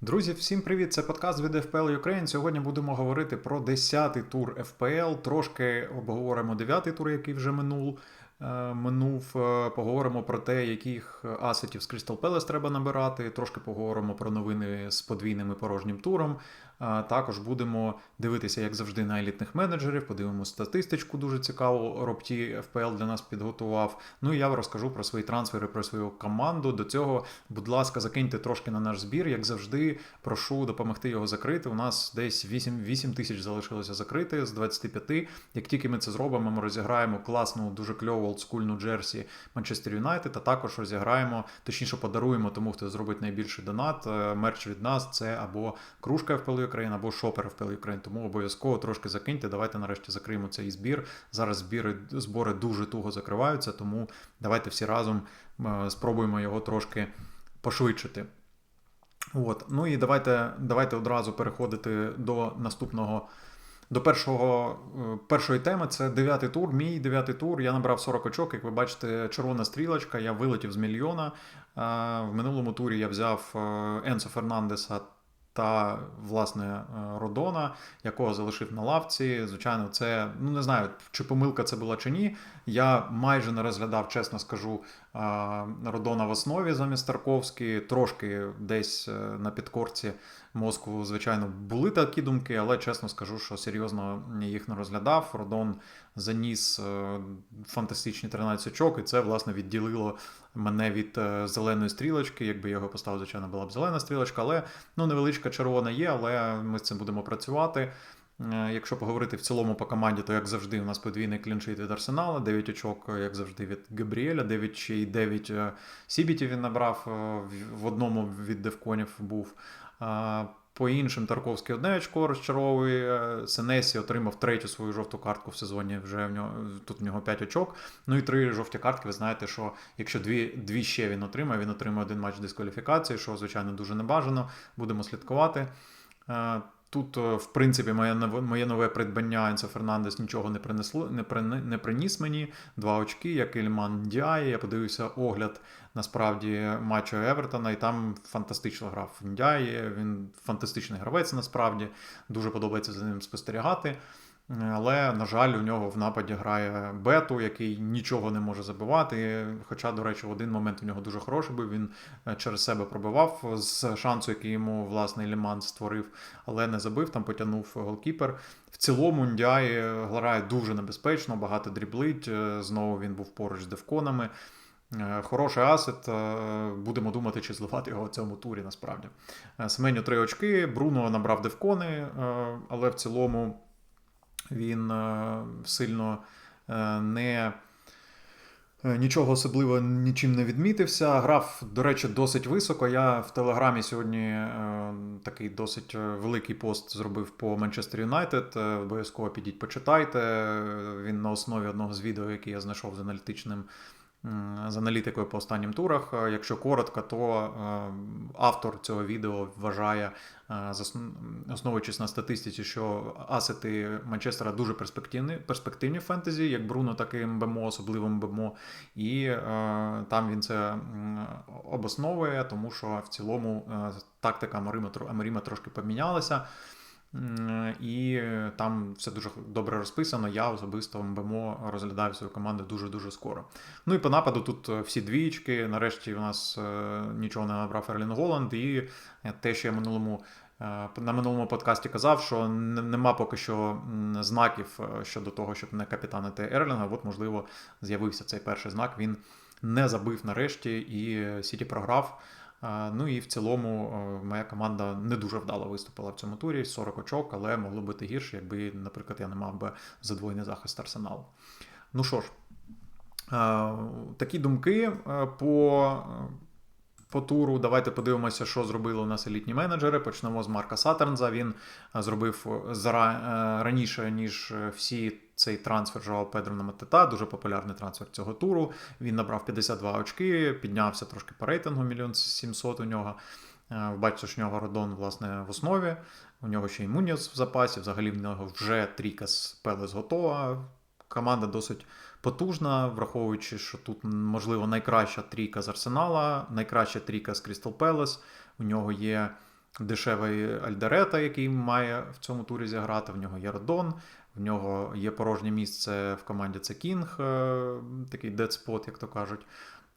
Друзі, всім привіт! Це подкаст від FPL Ukraine. Сьогодні будемо говорити про 10-й тур FPL. Трошки обговоримо 9-й тур, який вже минув. е, Минув, Е, поговоримо про те, яких асетів з Crystal Palace треба набирати. Трошки поговоримо про новини з подвійним і порожнім туром. Також будемо дивитися, як завжди, на елітних менеджерів. Подивимося статистичку дуже цікаву. Робті FPL для нас підготував. Ну і я розкажу про свої трансфери, про свою команду. До цього, будь ласка, закиньте трошки на наш збір. Як завжди, прошу допомогти його закрити. У нас десь 8, 8 тисяч залишилося закрити з 25. Як тільки ми це зробимо, ми розіграємо класну, дуже кльову олдскульну джерсі Манчестер Юнайтед, а також розіграємо, точніше подаруємо тому, хто зробить найбільший донат. Е, Мерч від нас це або кружка FPL Ukraine, або шопер FPL Ukraine. Тому обов'язково трошки закиньте. Давайте нарешті закриємо цей збір. Зараз збіри, збори дуже туго закриваються, тому давайте всі разом е, спробуємо його трошки пошвидшити. От. Ну і давайте, давайте одразу переходити до наступного. До першого, е, першої теми це дев'ятий тур. Мій дев'ятий тур. Я набрав 40 очок. Як ви бачите, червона стрілочка. Я вилетів з мільйона. В минулому турі я взяв е, Енсо Фернандеса та власне е, Родона, якого залишив на лавці. Звичайно, це ну не знаю, чи помилка це була чи ні. Я майже не розглядав, чесно скажу, Родона в основі замість Тарковський. Трошки десь е, на підкорці мозку, звичайно, були такі думки, але чесно скажу, що серйозно їх не розглядав. Родон заніс е, фантастичні 13 очок, і це власне відділило мене від е, зеленої стрілочки. Якби я його поставив, звичайно, була б зелена стрілочка, але ну невеличка червона є, але ми з цим будемо працювати. Е, Якщо поговорити в цілому по команді, то як завжди, у нас подвійний кліншит від Арсенала, 9 очок, е, як завжди, від Габріеля, 9 ще й 9 е, Сібітів він набрав, в одному від Девконів був. По іншим Тарковський одне очко розчаровує. Сенесі отримав третю свою жовту картку в сезоні. Вже в нього тут в нього 5 очок. Ну і три жовті картки. Ви знаєте, що якщо дві, дві ще він отримає, він отримає один матч дискваліфікації, що звичайно дуже небажано. Будемо слідкувати. Е, Тут, е, в принципі, моє нове, моє нове придбання Енсо Фернандес нічого не принесло, не, прине- не приніс мені. Два очки, як Ільман Діає. Я подивився огляд насправді матчу Евертона, і там фантастично грав Діає. Він фантастичний гравець, насправді. Дуже подобається за ним спостерігати. Але, на жаль, у нього в нападі грає Бету, який нічого не може забивати. Хоча, до речі, в один момент у нього дуже хороший був. Він е, через себе пробивав з шансу, який йому власне Ліман створив, але не забив, там потягнув голкіпер. В цілому Ндяй грає дуже небезпечно, багато дріблить. е, Знову він був поруч з девконами. Е, Хороший асет. е, Будемо думати, чи зливати його в цьому турі насправді. Е, Семеню три очки. Бруно набрав девкони, але в цілому він сильно не. Нічого особливо нічим не відмітився. Грав, до речі, досить високо. Я в Телеграмі сьогодні е, такий досить великий пост зробив по Манчестер Юнайтед. Обов'язково підіть, почитайте. Він на основі одного з відео, яке я знайшов з аналітичним. З аналітикою по останнім турах. Е, Якщо коротко, то е, автор цього відео вважає, е, основуючись на статистиці, що асети Манчестера дуже перспективні, перспективні в фентезі, як Бруно, так і МБМО, особливо МБМО. І там він це обосновує, тому що в цілому тактика Амаріма трошки помінялася. І там все дуже добре розписано. Я особисто МБМО розглядаю свою команду дуже-дуже скоро. Ну і по нападу тут е, всі двієчки. Нарешті у нас е, нічого не набрав Ерлін Голланд. І е, те, що я минулому. е, На минулому подкасті казав, що нема поки що знаків е, щодо того, щоб не капітанити Ерлінга. От, можливо, з'явився цей перший знак. Він не забив нарешті, і е, Сіті програв. Ну і в цілому е, моя команда не дуже вдало виступила в цьому турі 40 очок, але могло бути гірше, якби, наприклад, я не мав би задвоєний захист арсеналу. Ну що ж, е, такі думки е, по. По туру давайте подивимося, що зробили у нас елітні менеджери. Почнемо з Марка Сатернза. Він зробив зара... раніше, ніж всі цей трансфер Жоао Педро на Матета. Дуже популярний трансфер цього туру. Він набрав 52 очки, піднявся трошки по рейтингу, мільйон 700 у нього. Е, Бачите, що у нього Родон власне в основі. У нього ще й Муніос в запасі. Взагалі в нього вже трійка з Пелес готова. Команда досить потужна, враховуючи, що тут, можливо, найкраща трійка з Арсенала, найкраща трійка з Крістал Пелес. У нього є дешевий Альдерета, який має в цьому турі зіграти. В нього є Родон, в нього є порожнє місце в команді це Кінг, е, такий дедспот, як то кажуть.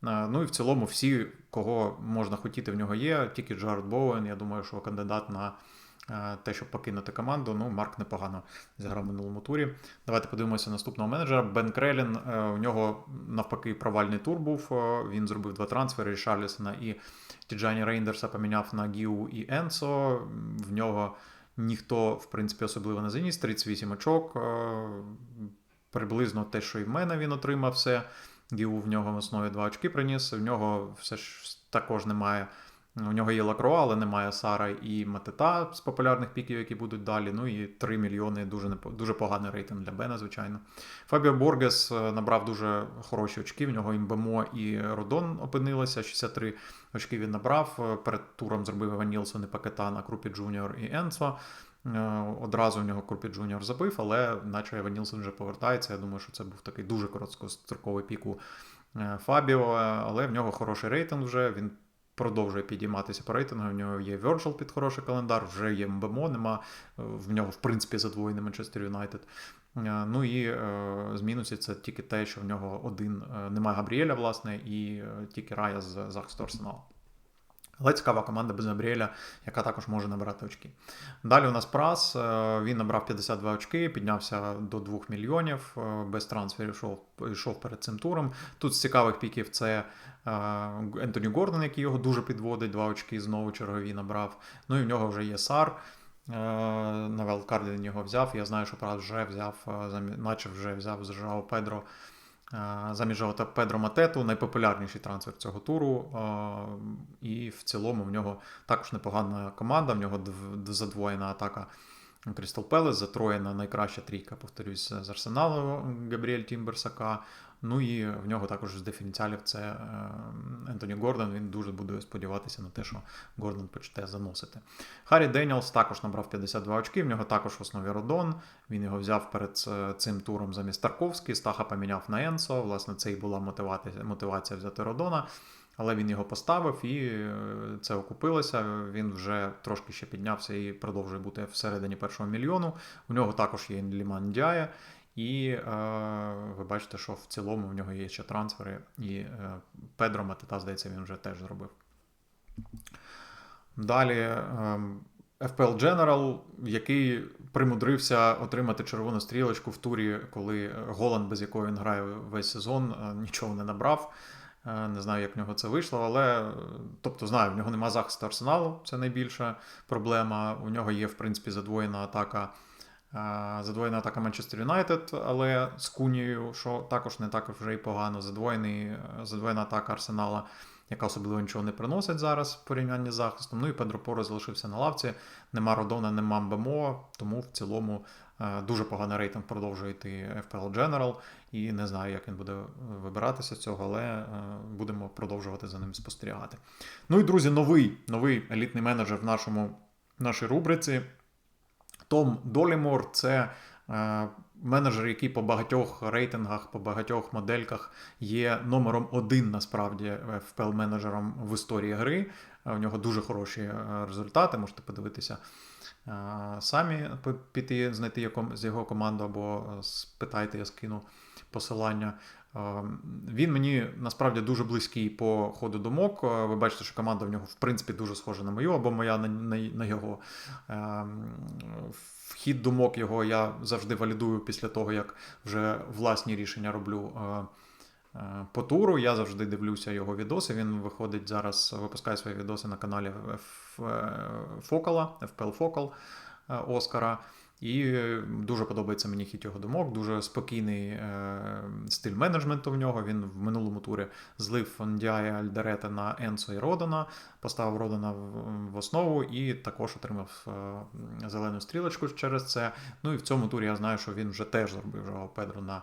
Е, Ну і в цілому всі, кого можна хотіти, в нього є. Тільки Джаред Боуен, я думаю, що кандидат на е, те, щоб покинути команду. Ну, Марк непогано зіграв в минулому турі. Давайте подивимося наступного менеджера. Бен Крелін. У нього навпаки провальний тур був. Він зробив два трансфери Шарлісона і Тіджані Рейндерса поміняв на Гіу і Енсо. В нього ніхто, в принципі, особливо не заніс. 38 очок. е, Приблизно те, що і в мене він отримав все. Гіу в нього в основі 2 очки приніс. В нього все ж також немає. У нього є Лакроа, але немає Сара і Матета з популярних піків, які будуть далі. Ну і 3 мільйони дуже дуже поганий рейтинг для Бена, звичайно. Фабіо Боргес е, набрав дуже хороші очки. В нього імбемо і Родон опинилися. 63 очки він набрав. Е, Перед туром зробив Еван Нілсон і Пакетана, Крупі Джуніор і Енсо. Е, Одразу в нього Крупі Джуніор забив, але наче Еван Нілсон вже повертається. Я думаю, що це був такий дуже короткостроковий пік у Фабіо, але в нього хороший рейтинг вже. Він продовжує підійматися по рейтингу. В нього є Virgil під хороший календар, вже є МБМО, нема. е, В нього, в принципі, задвоєний Манчестер Юнайтед. Е, Ну і е, з мінусів це тільки те, що в нього один немає Габріеля, власне, і тільки Рая з захисту Арсеналу. Але цікава команда без Габріеля, яка також може набирати очки. Далі у нас Прас. Він набрав 52 очки, піднявся до 2 мільйонів, без трансферів йшов, йшов перед цим туром. Тут з цікавих піків це Ентоні Гордон, який його дуже підводить, 2 очки знову чергові набрав. Ну і в нього вже є Сар. е, На велкарді він його взяв. Я знаю, що Прас вже взяв, е, наче вже взяв з Жао Педро. е, Замість Жао Педро Матету, найпопулярніший трансфер цього туру. І в цілому в нього також непогана команда. В нього задвоєна атака Крістал Пелес, затроєна найкраща трійка, повторюсь, з Арсеналу Габріель Тімберсака. Ну і в нього також з диференціалів це е, Ентоні Гордон. Він дуже буде сподіватися на те, що Гордон почне заносити. Харрі Деніелс також набрав 52 очки. В нього також в основі Родон. Він його взяв перед е, цим туром замість Тарковський. Стаха поміняв на Енсо. Власне, це і була мотивація, мотивація взяти Родона. Але він його поставив і е, це окупилося. Він вже трошки ще піднявся і продовжує бути всередині першого мільйону. У нього також є Ліман Дяє. І е, ви бачите, що в цілому в нього є ще трансфери. І е, Педро Матета, здається, він вже теж зробив. Далі е, FPL General, який примудрився отримати червону стрілочку в турі, коли Голланд, без якої він грає весь сезон, е, нічого не набрав. Е, Не знаю, як в нього це вийшло, але е, тобто знаю, в нього немає захисту арсеналу, це найбільша проблема. У нього є, в принципі, задвоєна атака. Е, Задвоєна атака Манчестер Юнайтед, але з Кунією, що також не так вже й погано. Задвоєний, е, задвоєна атака Арсенала, яка особливо нічого не приносить зараз в порівнянні з захистом. Ну і Педро Поро залишився на лавці. Нема Родона, нема Мбемо, тому в цілому е, дуже поганий рейтинг продовжує йти FPL General. І не знаю, як він буде вибиратися з цього, але будемо продовжувати за ним спостерігати. Ну і друзі, новий новий елітний менеджер в нашому в нашій рубриці. Том Долімор це е, менеджер, який по багатьох рейтингах, по багатьох модельках є номером один насправді FPL менеджером в історії гри. Е, У нього дуже хороші е, результати. Можете подивитися е, самі, піти, знайти з його команду або е, спитайте, я скину посилання. Е, Він мені насправді дуже близький по ходу думок. Е, Ви бачите, що команда в нього в принципі дуже схожа на мою, або моя на, на, на його. Е, Вхід думок його я завжди валідую після того, як вже власні рішення роблю. По туру я завжди дивлюся його відоси. Він виходить зараз, випускає свої відоси на каналі Фокала, FPL Фокал Оскара. І е, дуже подобається мені хід його думок, дуже спокійний е, стиль менеджменту в нього. Він в минулому турі злив Фондяя Альдерета на Енсо і Родана, поставив Родана в основу і також отримав е, зелену стрілочку через це. Ну і в цьому турі я знаю, що він вже теж зробив Жао Педро на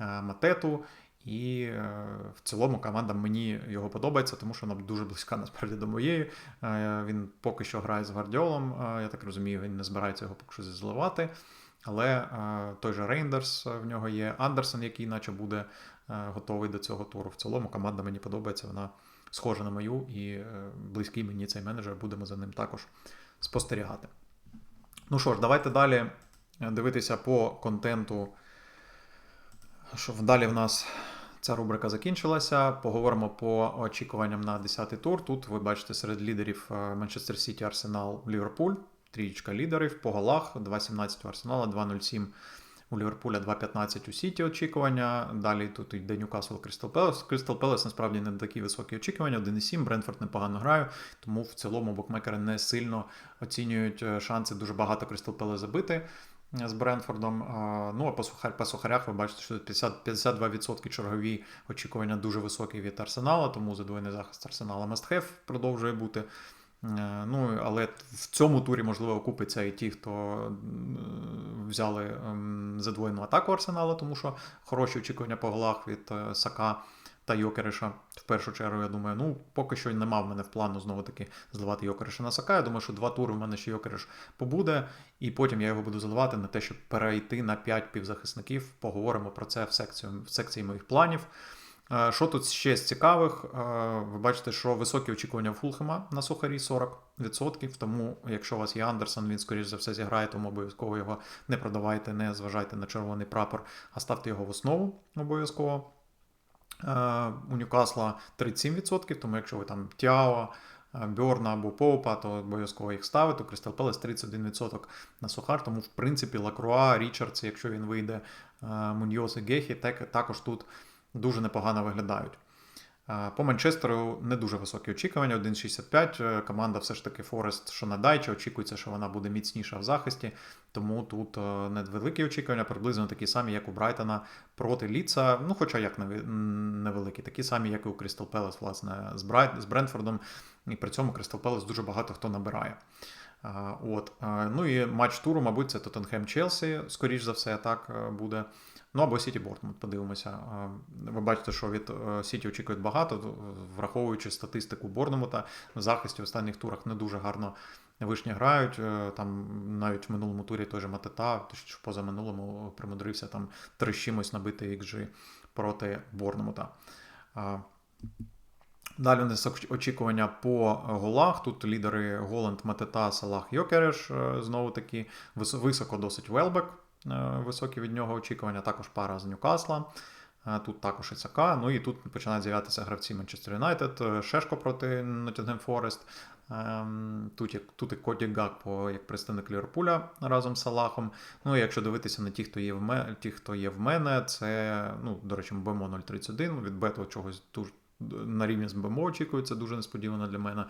е, Матету. І е, в цілому команда мені його подобається, тому що вона дуже близька насправді до моєї. Е, він поки що грає з Гвардіолом. е, я так розумію, він не збирається його поки що зливати. Але той же Рейндерс в нього є, Андерсон, який наче буде готовий до цього туру. В цілому команда мені подобається, вона схожа на мою, і близький мені цей менеджер, будемо за ним також спостерігати. Ну що ж, давайте далі дивитися по контенту. Що далі в нас ця рубрика закінчилася. Поговоримо по очікуванням на 10-й тур. Тут ви бачите серед лідерів Манчестер Сіті, Арсенал, Ліверпуль. Трієчка лідерів по голах 2.17 у Арсенала, 2.07 у Ліверпуля, 2.15 у Сіті очікування. Далі тут йде Ньюкасл Крістал Пелес. Крістал Пелес насправді не такі високі очікування. 1.7, Бренфорд непогано грає, тому в цілому букмекери не сильно оцінюють шанси дуже багато Крістал Пелес забити з Бренфордом. Ну а по, сухар, по сухарях ви бачите, що 50, 52% чергові очікування дуже високі від Арсенала, тому задвоєний захист Арсенала have продовжує бути. Ну, Але в цьому турі, можливо, окупиться і ті, хто взяли задвоєну атаку Арсенала, тому що хороші очікування по голах від е, Сака та Йокериша. В першу чергу, я думаю, ну, поки що нема в мене в плану знову-таки зливати Йокериша на Сака. Я думаю, що два тури в мене ще Йокериш побуде, і потім я його буду заливати на те, щоб перейти на 5 півзахисників. Поговоримо про це в секції, в секції моїх планів. Е, що тут ще з цікавих? Е, ви бачите, що високі очікування Фулхема на сухарі 40%. Тому, якщо у вас є Андерсон, він, скоріш за все, зіграє, тому обов'язково його не продавайте, не зважайте на червоний прапор, а ставте його в основу обов'язково. Е, у Ньюкасла 37%, тому якщо ви там Тяо, Бьорна або Поупа, то обов'язково їх ставити. У Крістал Пелес 31% на сухар, тому, в принципі, Лакруа, Річардс, якщо він вийде, Муньйос і Гехі, також тут дуже непогано виглядають. По Манчестеру не дуже високі очікування, 1,65. Е, команда все ж таки Форест, що на Дайчі, очікується, що вона буде міцніша в захисті, тому тут е, невеликі очікування, приблизно такі самі, як у Брайтона проти Ліца. Ну, хоча як невеликі, такі самі, як і у Крістал Пелес, власне, з Брайт, з Брентфордом. І при цьому Крістал Пелес дуже багато хто набирає. От. Ну і матч туру, мабуть, це Тоттенхем Челсі, скоріш за все, так е, буде. Ну або Сіті Бортмунд, подивимося. Ви бачите, що від е, Сіті очікують багато, враховуючи статистику Борнемута, в захисті в останніх турах не дуже гарно вишні грають. Е, там навіть в минулому турі той же Матета, що поза минулому примудрився там три чимось набити XG проти Борнемута. Далі у нас очікування по голах. Тут лідери Голланд, Матета, Салах, Йокереш. Е, знову таки високо досить Велбек. Е, високі від нього очікування, також пара з Ньюкасла. Е, тут також Ісака. Ну і тут починають з'являтися гравці Манчестер Юнайтед, Шешко проти Ноттінгем Форест. Ем, тут тут і Коді Гакпо як представник Ліверпуля разом з Салахом. Ну і якщо дивитися на ті, хто є в мене, ті, хто є в мене, це, ну, до речі, БМО 031. Від Бету чогось дуже на рівні з БМО очікується, дуже несподівано для мене.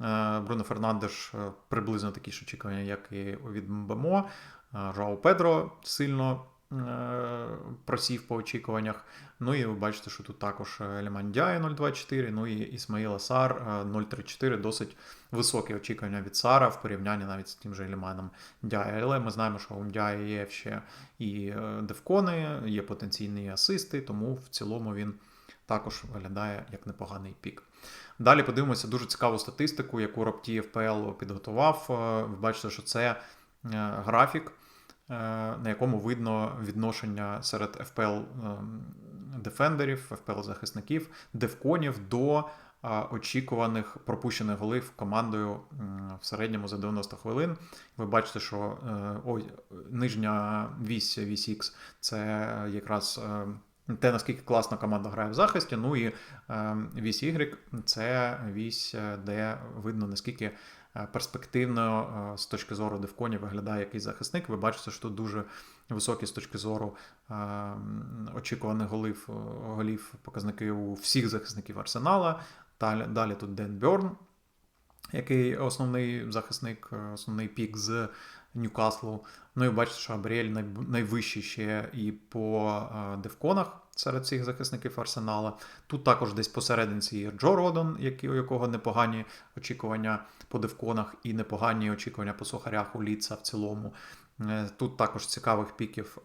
Е, Бруно Фернандеш приблизно такі ж очікування, як і від БМО. Жао Педро сильно е, просів по очікуваннях. Ну і ви бачите, що тут також Елеман Дяє 0,24, ну і Ісмаїла Сар 0,34, е, досить високі очікування від Сара в порівнянні навіть з тим же Елеманом Дяє. Але ми знаємо, що у Дяє є ще і е, девкони, є потенційні асисти, тому в цілому він також виглядає як непоганий пік. Далі подивимося дуже цікаву статистику, яку Ропті FPL підготував. Ви бачите, що це графік. Е, на якому видно відношення серед FPL ем, дефендерів, FPL захисників, девконів до очікуваних пропущених голів командою в середньому за 90 хвилин. Ви бачите, що е, ой, нижня вісь VSX це якраз. Е, те, наскільки класно команда грає в захисті, ну і вісь Y це вісь, де видно, наскільки Е, перспективно е, з точки зору девконі виглядає якийсь захисник. Ви бачите, що тут дуже високі з точки зору е, очікуваних голів, голів показники у всіх захисників арсенала. Далі тут Ден Бьорн, який основний захисник, основний пік з Ньюкаслу. Ну і бачите, що Абріель найвищий ще і по девконах серед всіх захисників Арсенала. Тут також десь посерединці є Джо Родон, у якого непогані очікування по девконах і непогані очікування по сухарях у Ліца в цілому. Е, тут також цікавих піків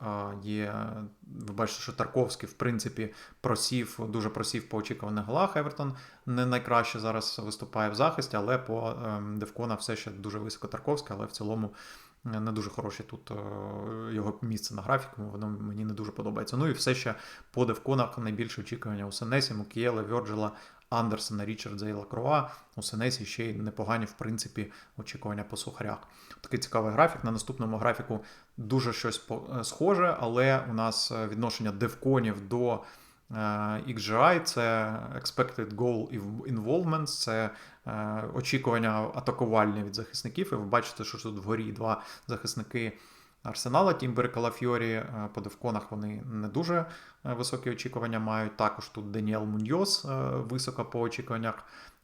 є. Ви бачите, що Тарковський, в принципі, просів, дуже просів по очікуваних голах. Евертон не найкраще зараз виступає в захисті, але по ем, Девкона все ще дуже високо Тарковський, але в цілому не дуже хороше тут е, його місце на графіку, воно мені не дуже подобається. Ну і все ще по девконах найбільше очікування у Сенесі, Мукієла, Вьорджела, Андерсона, Річардза і Лакруа. У Сенесі ще й непогані, в принципі, очікування по сухарях. Такий цікавий графік. На наступному графіку дуже щось е, схоже, але у нас е, відношення девконів до XGI це Expected Goal Involvement, це е, очікування атакувальні від захисників. І ви бачите, що тут вгорі два захисники Арсенала, Тімбер і Калафьорі. Е, По девконах вони не дуже е, високі очікування мають. Також тут Даніел Муньйос е, високо по очікуваннях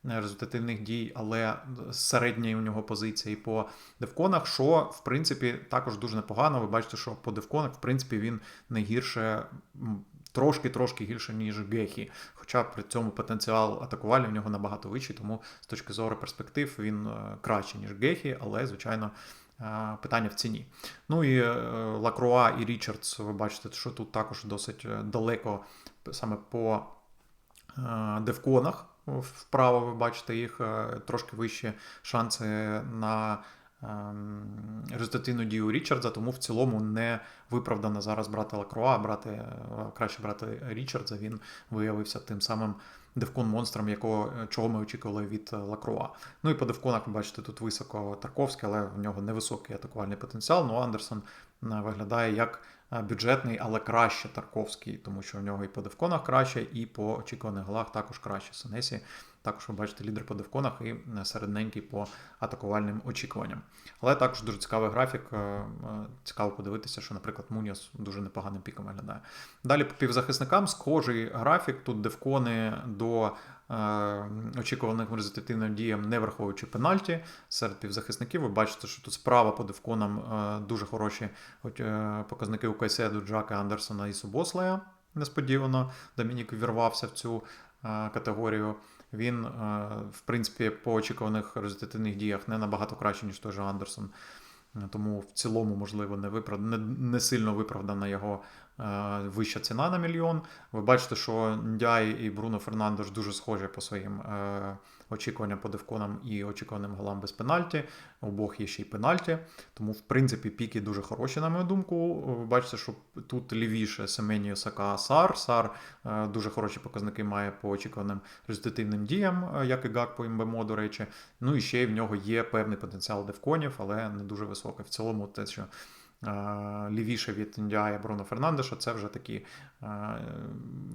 е, результативних дій, але середні у нього позиції по девконах, що в принципі також дуже непогано. Ви бачите, що по девконах, в принципі, він не гірше. Трошки-трошки гірше, ніж Гехі. Хоча при цьому потенціал атакувальний в нього набагато вищий, тому з точки зору перспектив він е, кращий, ніж Гехі, але, звичайно, е, питання в ціні. Ну і е, Лакруа і Річардс, ви бачите, що тут також досить далеко саме по девконах. Вправо ви бачите їх трошки вищі шанси на результативну дію Річардса, тому в цілому не виправдано зараз брати Лакруа, брати, е, краще брати Річардса. Він виявився тим самим девкон монстром, якого, е, чого ми очікували від е, Лакруа. Ну і по девконах ви бачите, тут високо Тарковський, але в нього невисокий атакувальний потенціал. Ну Андерсон виглядає як бюджетний, але краще Тарковський, тому що в нього і по девконах краще, і по очікуваних голах також краще. Сенесі також ви бачите лідер по девконах і е, середненький по атакувальним очікуванням. Але також дуже цікавий графік. е, е, Цікаво подивитися, що, наприклад, Муніас дуже непоганим піком виглядає. Далі по півзахисникам схожий графік. Тут девкони до очікуваних результативним діям, не враховуючи пенальті. Серед півзахисників ви бачите, що тут справа по девконам дуже хороші е, показники у Кайседу, Джака, Андерсона і Субослея. Несподівано Домінік вірвався в цю категорію. Він, е, в принципі, по очікуваних результативних діях не набагато краще, ніж той же Андерсон. Тому в цілому, можливо, не виправ... не, не сильно виправдана його вища ціна на мільйон. Ви бачите, що Ндяй і Бруно Фернандеш дуже схожі по своїм е, очікуванням по девконам і очікуваним голам без пенальті. Обох є ще й пенальті. Тому, в принципі, піки дуже хороші, на мою думку. Ви бачите, що тут лівіше Семенію Сака Сар. Сар е, дуже хороші показники має по очікуваним результативним діям, е, як і Гакпо і МБМО, до речі. Ну і ще й в нього є певний потенціал девконів, але не дуже високий. В цілому, те, що е, лівіше від Індіая Бруно Фернандеша, це вже такі е,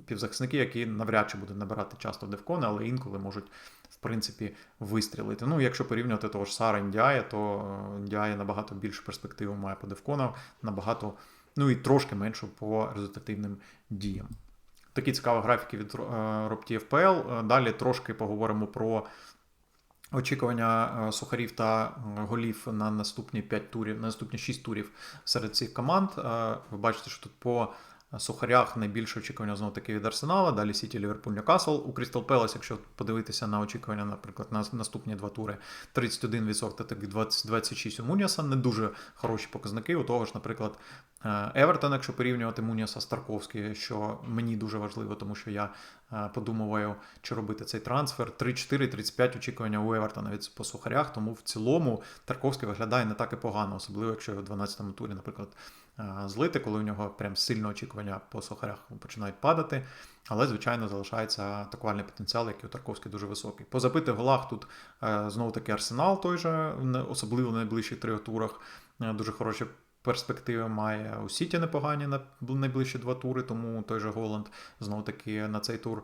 півзахисники, які навряд чи будуть набирати часто девкони, але інколи можуть. В принципі, вистрілити. Ну, якщо порівнювати того ж Сара Індіая, то Індіая набагато більшу перспективу має по девконах, набагато, ну і трошки меншу по результативним діям. Такі цікаві графіки від е, FPL. Е, Далі трошки поговоримо про очікування е, сухарів та е, голів на наступні 5 турів, на наступні 6 турів серед цих команд. Е, Ви бачите, що тут по сухарях найбільше очікування знову таки від Арсенала, далі Сіті, Ліверпуль, Ньюкасл. У Крістал Пелес, якщо подивитися на очікування, наприклад, на наступні два тури 31% та так 20, 26 у Муніаса. Не дуже хороші показники. У того ж, наприклад, е, Евертон, якщо порівнювати Муніаса з Тарковським, що мені дуже важливо, тому що я е, подумаю, чи робити цей трансфер. 3-4-35 очікування у Евертона від по сухарях, тому в цілому Тарковський виглядає не так і погано, особливо якщо в 12-му турі, наприклад, злити, коли у нього прям сильно очікування по сухарях починають падати. Але, звичайно, залишається атакувальний потенціал, який у Тарковський дуже високий. По забитих голах тут е, знову таки арсенал, той же, особливо в найближчих трьох турах, е, дуже хороші перспективи має. У Сіті непогані на найближчі два тури, тому той же Голланд знову таки на цей тур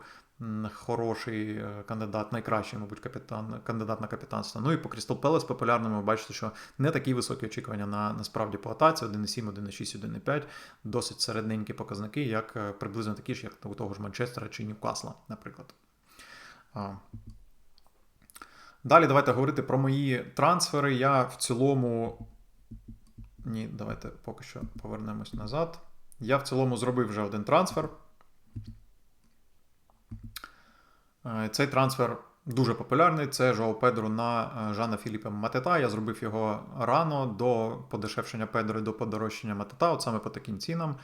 хороший е, кандидат, найкращий, мабуть, капітан, кандидат на капітанство. Ну і по Крістал Пелес популярному ви бачите, що не такі високі очікування на насправді по атаці 1,7, 1,6, 1,5. Досить середненькі показники, як е, приблизно такі ж, як у того ж Манчестера чи Ньюкасла, наприклад. Далі давайте говорити про мої трансфери. Я в цілому. Ні, давайте поки що повернемось назад. Я в цілому зробив вже один трансфер. Е, Цей трансфер дуже популярний. Це Жоу Педро на е, Жана Філіпа Матета. Я зробив його рано до подешевшення Педро до подорожчання Матета, от саме по таким цінам. Е,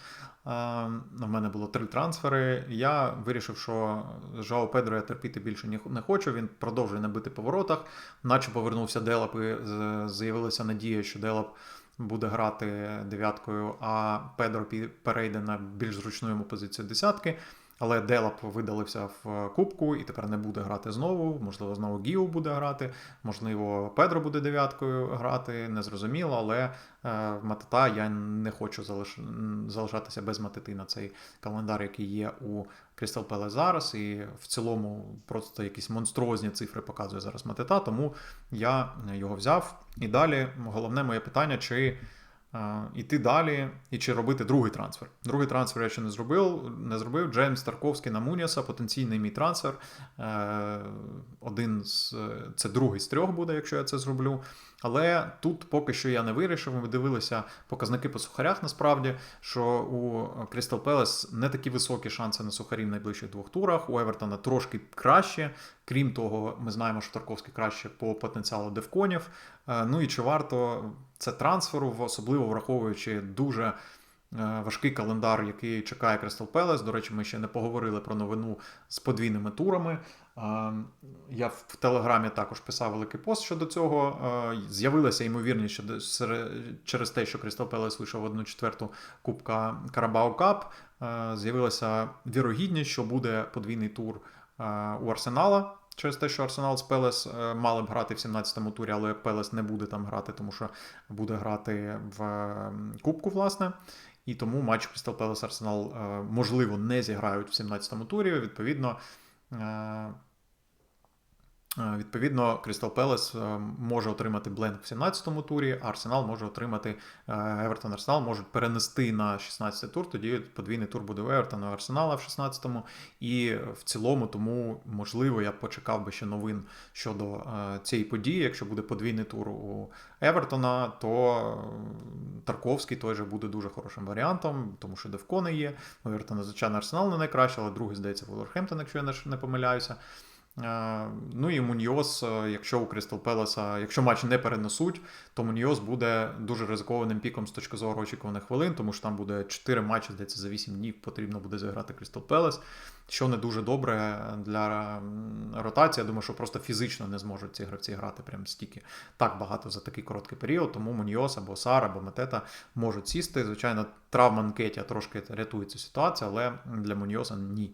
В мене було три трансфери. Я вирішив, що Жоу Педро я терпіти більше не хочу. Він продовжує не бити по воротах, наче повернувся Делап і з'явилася надія, що Делап буде грати дев'яткою, а Педро перейде на більш зручну йому позицію десятки. Але Делап видалився в кубку і тепер не буде грати знову. Можливо, знову Гіо буде грати, можливо, Педро буде дев'яткою грати, незрозуміло, але е, Матета я не хочу залиш... залишатися без Матети на цей календар, який є у Crystal Palace зараз. І в цілому просто якісь монструозні цифри показує зараз Матета, тому я його взяв. І далі головне моє питання, чи іти далі і чи робити другий трансфер. Другий трансфер я ще не зробив. Не зробив Джеймс Тарковський на Муніаса, потенційний мій трансфер. Е, один з це другий з трьох буде, якщо я це зроблю. Але тут поки що я не вирішив. Ми дивилися показники по сухарях. Насправді, що у Crystal Palace не такі високі шанси на сухарі в найближчих двох турах. У Евертона трошки краще. Крім того, ми знаємо, що Тарковський краще по потенціалу девконів. Е, ну і чи варто це трансферу, особливо враховуючи дуже е, важкий календар, який чекає Crystal Palace. До речі, ми ще не поговорили про новину з подвійними турами. Я в Телеграмі також писав великий пост щодо цього. З'явилася ймовірність що через те, що Crystal Palace вийшов одну четверту Кубка Карабау Кап. З'явилася вірогідність, що буде подвійний тур у Арсенала. Через те, що Арсенал з Пелес е, мали б грати в 17-му турі, але Пелес не буде там грати, тому що буде грати в Кубку, власне. І тому матч Крістал Пелес Арсенал, е, можливо, не зіграють в 17-му турі. Відповідно, е, Е, відповідно, Crystal Palace е, може отримати бленк в 17-му турі, а Арсенал може отримати Евертон Арсенал можуть перенести на 16-й тур. Тоді подвійний тур буде у Евертона Арсенала в 16-му. І в цілому, тому можливо, я б почекав би ще новин щодо е, цієї події. Якщо буде подвійний тур у Евертона, то Тарковський той же буде дуже хорошим варіантом, тому що Девкони є. У Евертона, звичайно, Арсенал не найкраще, але другий здається Волверхемптон, якщо я не помиляюся. Ну і Муньйос, е, якщо у Крістал Пелеса, якщо матч не перенесуть, то Муньйос буде дуже ризикованим піком з точки зору очікуваних хвилин, тому що там буде 4 матчі, здається, за 8 днів потрібно буде зіграти Крістал Пелес, що не дуже добре для ротації. Я думаю, що просто фізично не зможуть ці гравці грати прям стільки так багато за такий короткий період. Тому Муньйос або Сар, або Метета можуть сісти. Звичайно, травма Нкетя трошки рятує цю ситуацію, але для Муньйоса ні.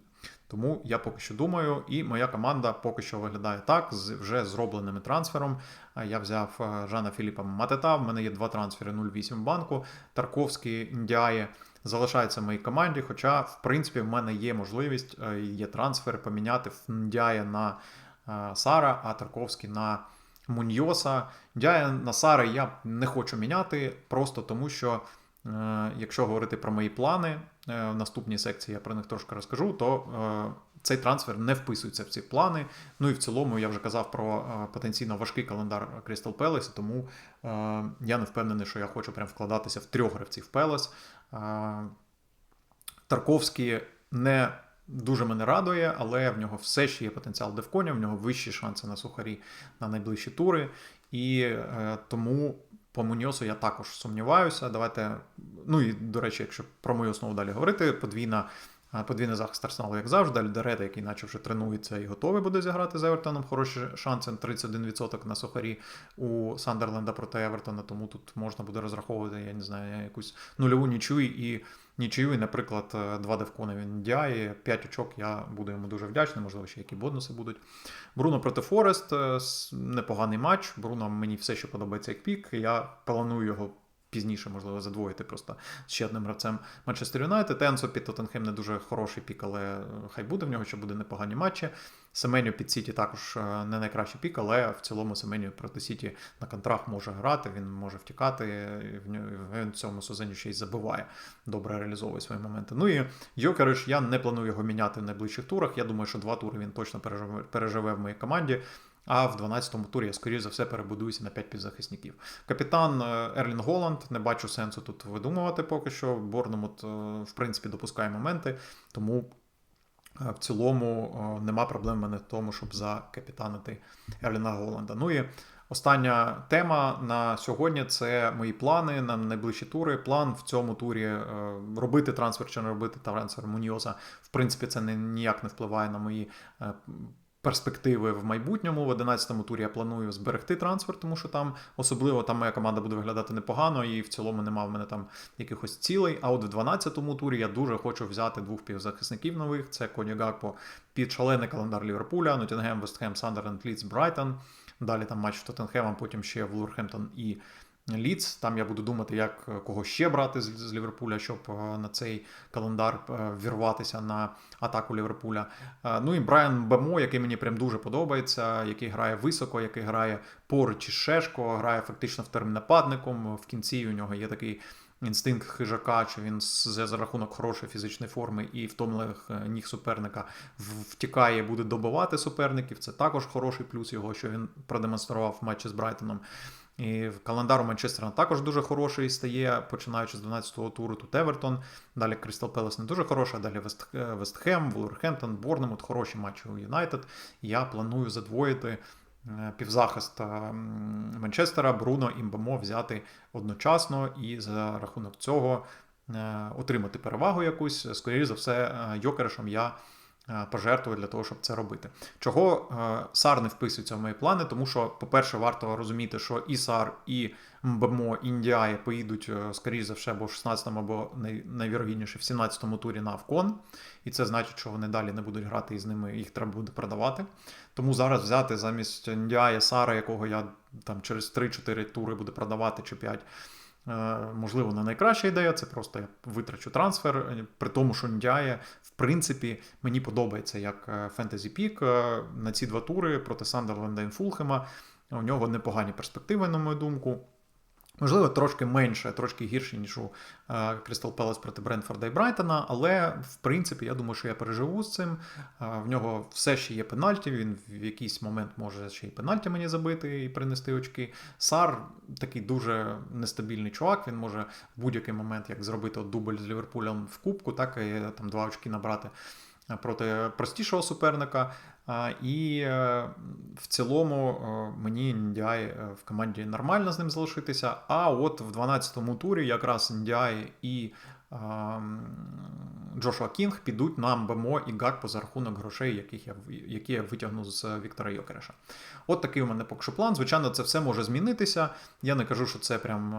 Тому я поки що думаю, і моя команда поки що виглядає так, з вже зробленим трансфером. Я взяв е, Жана Філіпа Матета. В мене є два трансфери 0,8 в банку. Тарковський Індіає залишається в моїй команді. Хоча, в принципі, в мене є можливість, е, є трансфер поміняти Індіає на е, Сара, а Тарковський на Муньйоса. Індіає на Сара я не хочу міняти, просто тому що. Якщо говорити про мої плани, Е, в наступній секції я про них трошки розкажу, то е, цей трансфер не вписується в ці плани. Ну і в цілому я вже казав про е, потенційно важкий календар Crystal Palace, тому я не впевнений, що я хочу прям вкладатися в трьох гравців Palace. Тарковський не дуже мене радує, але в нього все ще є потенціал девконя, в нього вищі шанси на сухарі на найближчі тури. І тому по Муньосу я також сумніваюся. Давайте, ну і до речі, якщо про мою основу далі говорити, подвійна. Подвійний захист Арсеналу, як завжди, Альдерета, який наче вже тренується і готовий буде зіграти з Евертоном. Хороші шанси 31% на сухарі у Сандерленда проти Евертона, тому тут можна буде розраховувати, я не знаю, якусь нульову нічу і нічию, і, наприклад, е, два девкони він дяє, 5 очок я буду йому дуже вдячний, можливо, ще які бонуси будуть. Бруно проти Форест, е, непоганий матч. Бруно мені все ще подобається як пік. Я планую його пізніше, можливо, задвоїти просто ще одним гравцем Манчестер Юнайтед. Енсо під Тоттенхем не дуже хороший пік, але хай буде в нього, що буде непогані матчі. Семеню під Сіті також е, не найкращий пік, але в цілому Семеню проти Сіті на контракт може грати, він може втікати, він в цьому сезоні ще й забиває, добре реалізовує свої моменти. Ну і Йокериш, я не планую його міняти в найближчих турах. Я думаю, що два тури він точно переживе в моїй команді. А в 12-му турі я, скоріш за все, перебудуюся на 5 півзахисників. Капітан е, Ерлін Голланд, не бачу сенсу тут видумувати поки що. Борнемут, е, в принципі, допускає моменти, тому. Е, в цілому нема проблем мене в тому, щоб закапітанити Ерліна Голланда. Ну і остання тема на сьогодні це мої плани на найближчі тури. План в цьому турі робити трансфер чи не робити трансфер Муньоза. В принципі, це ніяк не впливає на мої перспективи в майбутньому. В 11-му турі я планую зберегти трансфер, тому що там особливо там моя команда буде виглядати непогано, і в цілому нема в мене там якихось цілей. А от в 12-му турі я дуже хочу взяти двох півзахисників нових: це Коні Гакпо під шалений календар Ліверпуля, Нотінгем, Вестхем, Сандерленд, Лідс, Брайтон. Далі там матч з Тоттенхемом, потім ще Вулверхемптон і Ліц. Там я буду думати, як е, кого ще брати з, Ліверпуля, щоб е, на цей календар е, вірватися на атаку Ліверпуля. Ну і Брайан Бемо, який мені прям дуже подобається, який грає високо, який грає поруч із Шешко, грає фактично вторим нападником. В кінці у нього є такий. Інстинкт хижака, чи він з- за рахунок хорошої фізичної форми і втомлених ніг суперника втікає, буде добивати суперників. Це також хороший плюс його, що він продемонстрував в матчі з Брайтоном. І календар у Манчестера також дуже хороший стає, починаючи з 12-го туру. Тут Евертон, далі Крістал Пелес не дуже хороша, далі Вест, Вестхем, Вулверхемптон, Борнемут, хороші матчі у Юнайтед. Я планую задвоїти е, півзахист е, Манчестера, Бруно і Мбемо взяти одночасно і за рахунок цього е, отримати перевагу якусь. Скоріше за все, Йокеришем я е, пожертвую для того, щоб це робити. Чого е, Сар не вписується в мої плани? Тому що, по-перше, варто розуміти, що і Сар, і МБМО, і Індіає поїдуть, е, скоріш за все, або в 16-му, або най- найвірогідніше в 17-му турі на Авкон. І це значить, що вони далі не будуть грати і з ними їх треба буде продавати. Тому зараз взяти замість Індіає Сара, якого я там через 3-4 тури буду продавати чи 5. Е, Можливо, не найкраща ідея, це просто я витрачу трансфер. е, При тому, що Ндяє, в принципі, мені подобається як фентезі пік на ці два тури проти Сандерленда і Фулхема. У нього непогані перспективи, на мою думку. Можливо, трошки менше, трошки гірше, ніж у Крістал Пелес проти Брентфорда і Брайтона, але в принципі я думаю, що я переживу з цим. Е, В нього все ще є пенальті. Він в якийсь момент може ще й пенальті мені забити і принести очки. Сар такий дуже нестабільний чувак. Він може в будь-який момент як зробити от дубль з Ліверпулем в кубку, так і там два очки набрати е, проти простішого суперника. І е, в цілому е, мені Індіай е, в команді нормально з ним залишитися. А от в 12-му турі якраз Індіай і Джошуа Кінг підуть на МБМО і Гакпо за рахунок грошей, яких я, які я витягну з Віктора Йокереша. От такий у мене поки що план. Звичайно, це все може змінитися. Я не кажу, що це прям.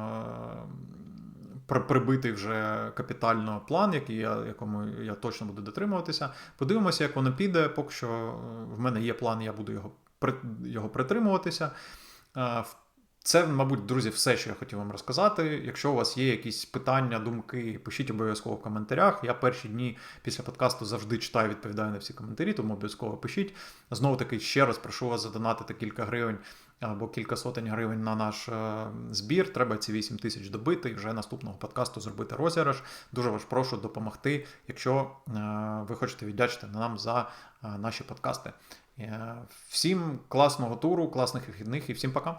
Прибитий вже капітально план, який я, якому я точно буду дотримуватися. Подивимося, як воно піде. Поки що е, в мене є план, я буду його, його притримуватися. Е, Це, мабуть, друзі, все, що я хотів вам розказати. Якщо у вас є якісь питання, думки, пишіть обов'язково в коментарях. Я перші дні після подкасту завжди читаю, відповідаю на всі коментарі, тому обов'язково пишіть. Знову таки, ще раз прошу вас задонатити кілька гривень або кілька сотень гривень на наш е, збір. Треба ці 8 тисяч добити і вже наступного подкасту зробити розіграш. Дуже вас прошу допомогти, якщо е, ви хочете віддячити нам за е, наші подкасти. Всім класного туру, класних вихідних і всім пока.